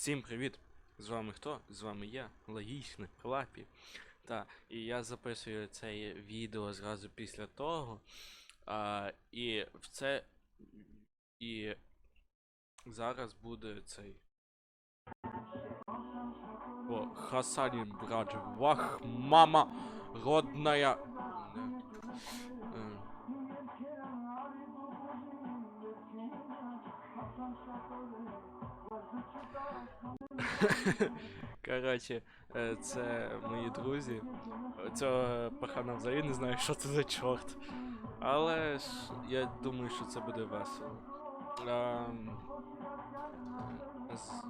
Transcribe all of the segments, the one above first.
Всім привіт! З вами хто? З вами я, логічний, Лапі. Та, і я записую це відео зразу після того. А, і в це. І зараз буде цей. О, Хасанін, брат, вах, мама родная. Не. Коротше, е, це мої друзі. Цього пахана взагалі не знаю, що це за чорт. Але ж я думаю, що це буде весело. Ем, з-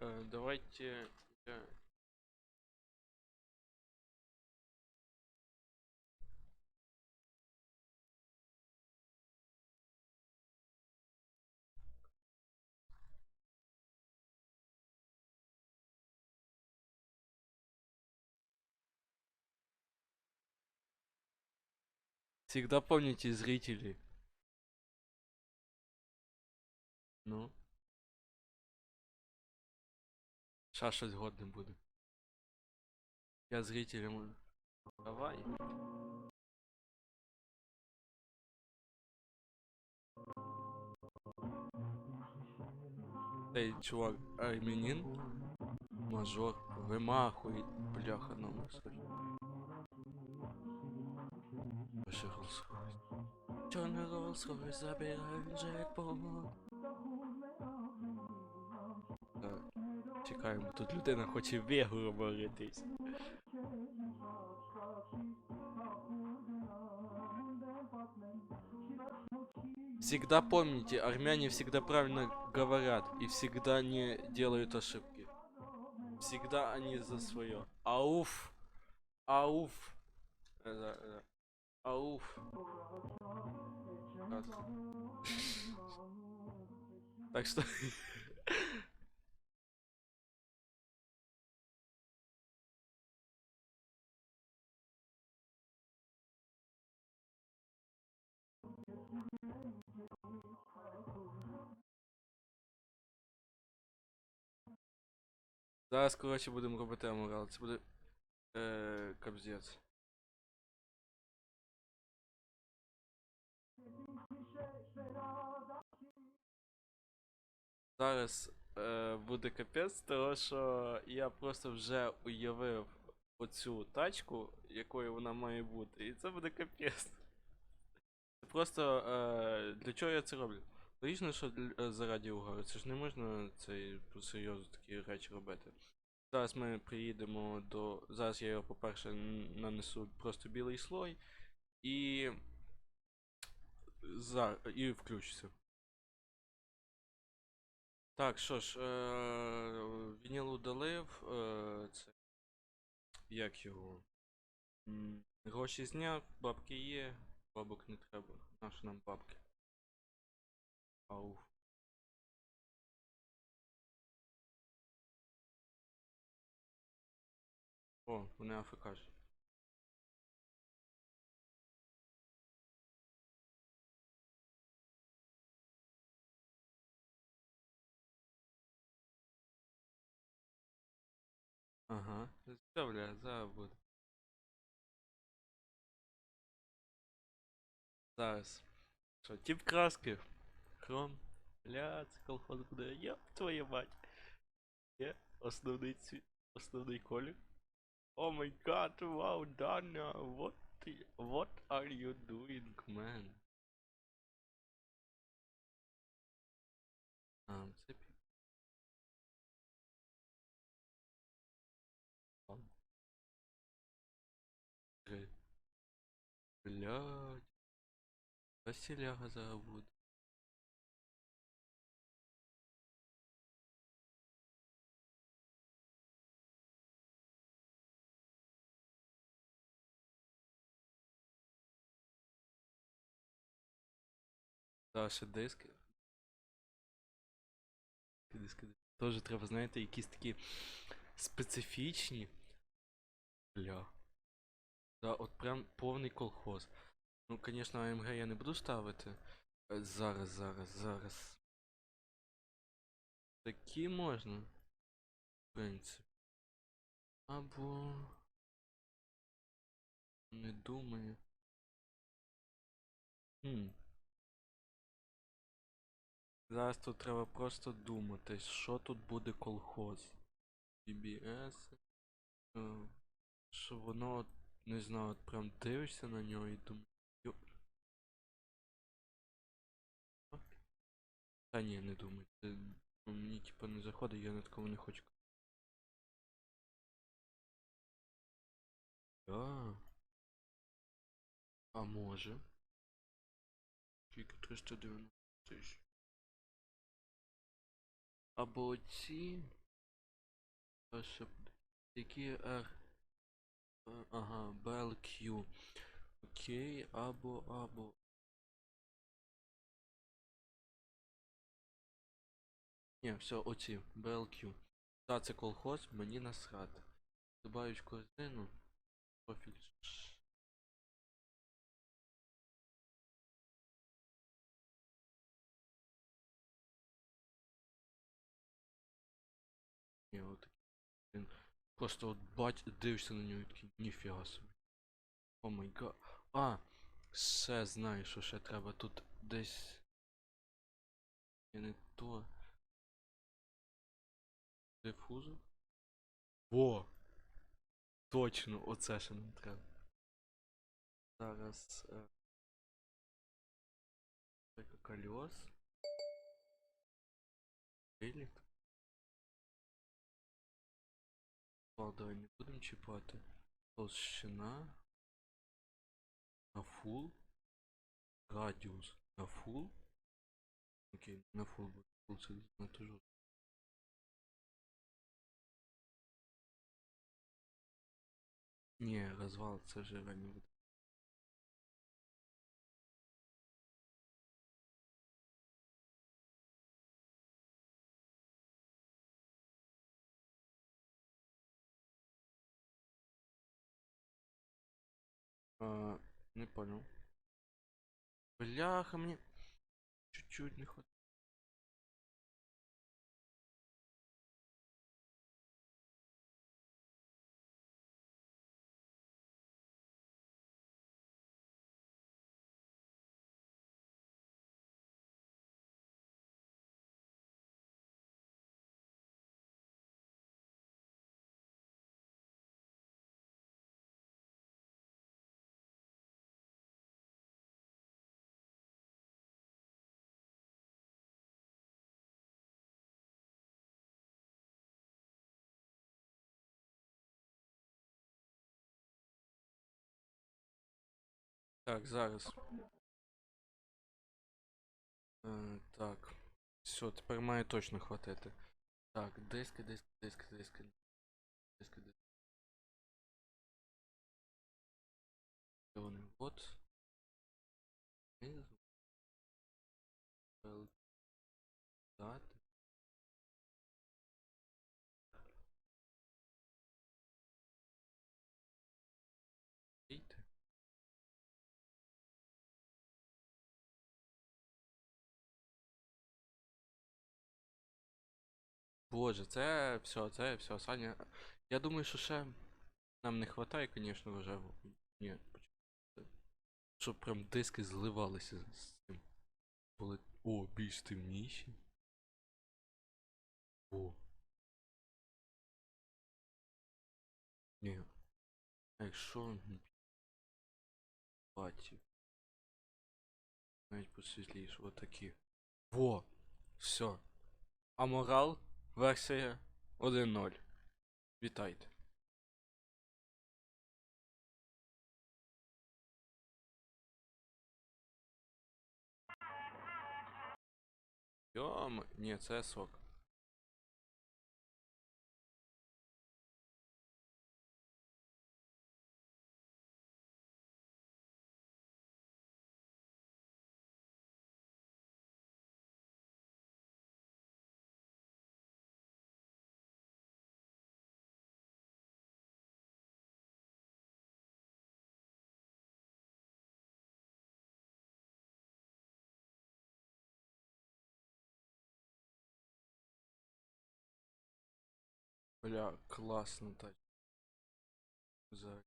Давайте. я- Всегда помните зрители. Ну. Ща щось годне буде. Я зрителям. Давай. Эй, чувак, армянин? Мажор, вымахует, бляха номер Вообще Rolls-Royce. Чёрный Rolls-Royce забирает джекпот. Чекаємо, тут людина хоче вегу боротись. Всегда помните, армяне всегда правильно говорят и всегда не делают ошибки. Всегда они за свое. Ауф! Ауф! Э. Ауф! Так что... Зараз, коротше, будемо робити амурал. Це буде. Е, кобзець. Зараз е, буде капець, тому що я просто вже уявив оцю тачку, якою вона має бути, і це буде капець. Просто е, для чого я це роблю? Логічно, що е, заради угару, це ж не можна цей серйозно такі речі робити. Зараз ми приїдемо до. Зараз я його, по-перше, нанесу просто білий слой і. За... І включуся. Так, що ж, е... вініл удалив. Е... Це... Як його? Гроші зняв, бабки є, бабок не треба. Наші нам бабки. Ау. О, вони афекаш. Ага, все, бля, забуду. Зараз. Що, тип краски? Хром. Бля, це колхоз буде. Йоп, твою мать. Є основний цвіт, основний колір. О май гад, вау, Дана, what, what are you doing, man? А, це. Блядь. Василяга забуду. Та ще диски. Диски. Теж треба, знаєте, якісь такі специфічні. Бля. Да, от прям повний колхоз. Ну, звісно, АМГ я не буду ставити. Е, Зараз, зараз, зараз. Такі можна. В принципі. Або. Не думаю. Хм. Зараз тут треба просто думати, що тут буде колхоз. BBS. е, Що воно, не знаю, от прям дивишся на нього і думаєш. Та ні, не думай. Це ну, мені типа не заходить, я на такому не хочу. А. А може? Тільки 390 тисяч. Або ці. А. Які R. Е, Ага, BLQ. Окей, або, або. Ні, все, оці, BLQ. Та це колхоз, мені насрати. Добавить корзину. Профіль. От він просто от бать, дивишся на нього і такий, ніфіга собі. О май га. А! Ще знаю, що ще треба. Тут десь. Я не то. Дифузор? Во! Точно, оце ще нам треба. Зараз. Е... Колес. Виліт. Ладно, давай не будемо чіпати. Толщина. На фул. Радіус на фул. Окей, на фул буде. Фул це занадто жорстко. Ні, розвал це вже А, не понял. Бляха, мне чуть-чуть не хватает. Так, зараз. Е, так. Все, тепер має точно хватити. Так, диски, диски, диски, диски. Диски, диски. Де вони? Боже, це все, це все, Саня. Я думаю, що ще нам не вистачає, звісно, вже. Ні. Щоб прям диски зливалися з цим. Були. О, більш темніші. О. Ні. А якщо. Бачив. Навіть посвітліше, отакі. Во! Все. Аморал, версія 1.0. Вітайте. Йом, ні, це сок. Бля, класно так. За...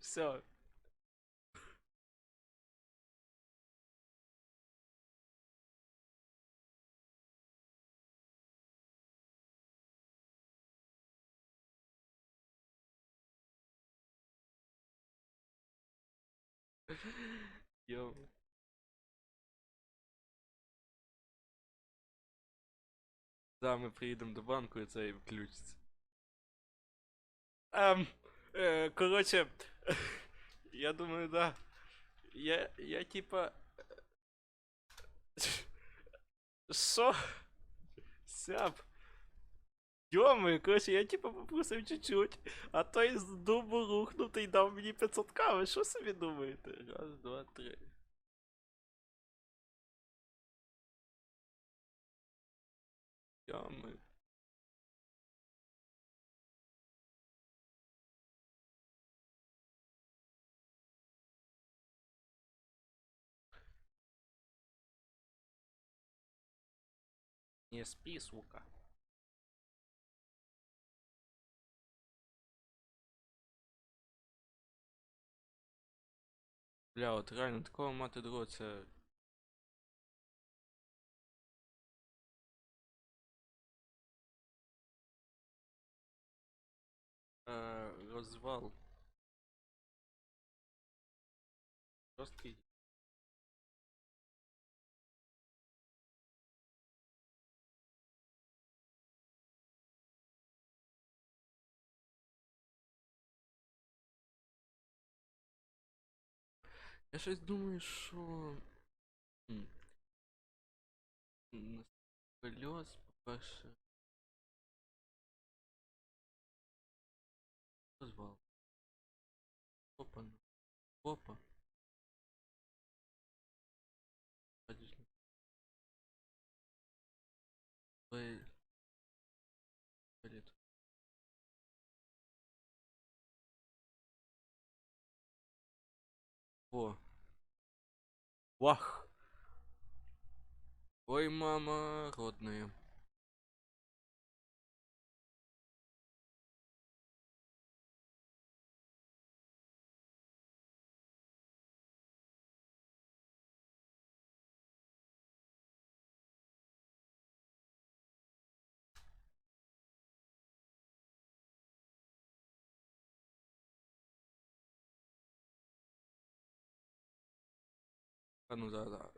Все. Йо. Да, ми приїдемо до банку і це і включиться. Ем, е, коротше, я думаю, да. Я, я типа. Що? Сяп. Йоми, коротше, я типа попросив чуть-чуть, а той з дубу рухнув та дав мені 500 кави. Що собі думаєте? Раз, два, три. Йоми. Не спи, сука. Бля, от реально такого мати друга це. Е, розвал. Жорсткий. Я щось думаю, що. Колес, по-перше. Розвал. Опа. ну. Опа. Ой. О. Вах. Ой, мама родная. А ну да, да.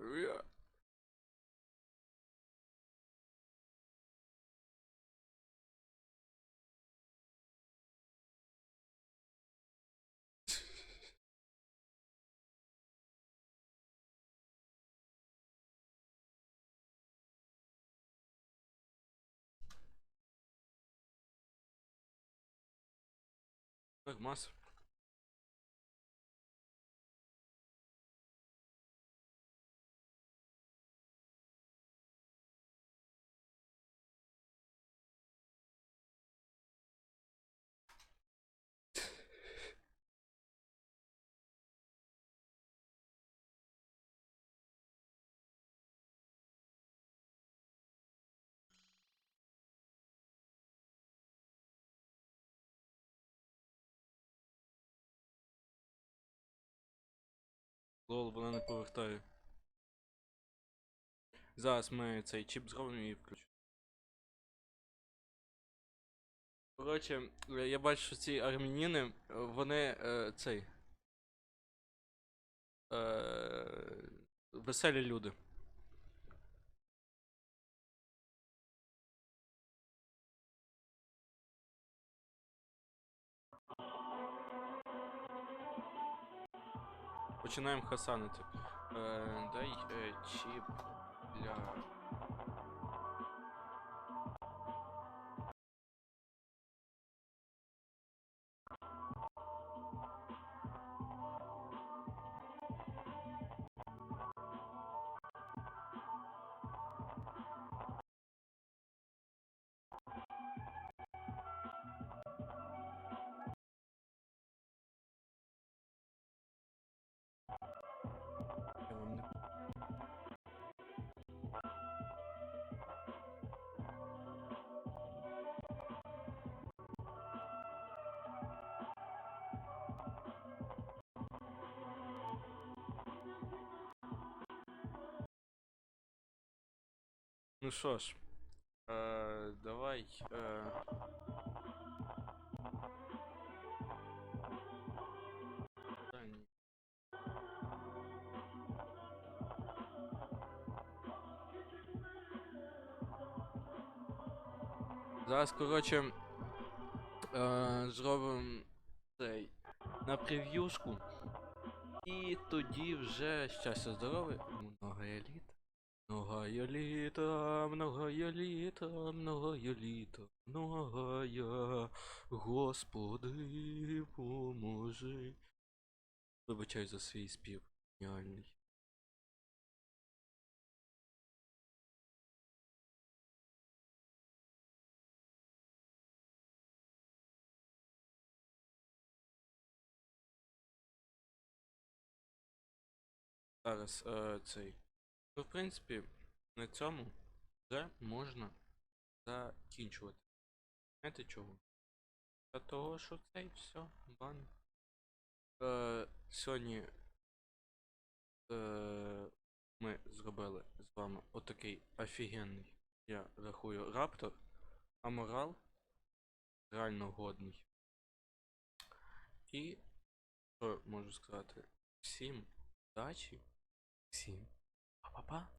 Лол, вона не повертає. Зараз ми цей чіп зробимо і включимо. Коротше, е, я бачу, що ці армяніни, е, вони е, цей. Е, веселі люди. Починаємо хасанити. Е, дай е, чіп для. Ну що ж, е, давай. Е... Зараз, коротше, е, зробимо цей на прев'юшку. І тоді вже щастя здоров'я. Многое літ. Многое літа, многое літа, многое літа, многое, Господи, поможи. Вибачаю за свій спів. Геніальний. Зараз е, цей. Ну, в принципі, на цьому вже можна закінчувати. Знаєте чого? Для того, що цей все, бан. Е, сьогодні е, ми зробили з вами отакий офігенний, я рахую, раптор, а морал реально годний. І що можу сказати? Всім удачі, всім Apa?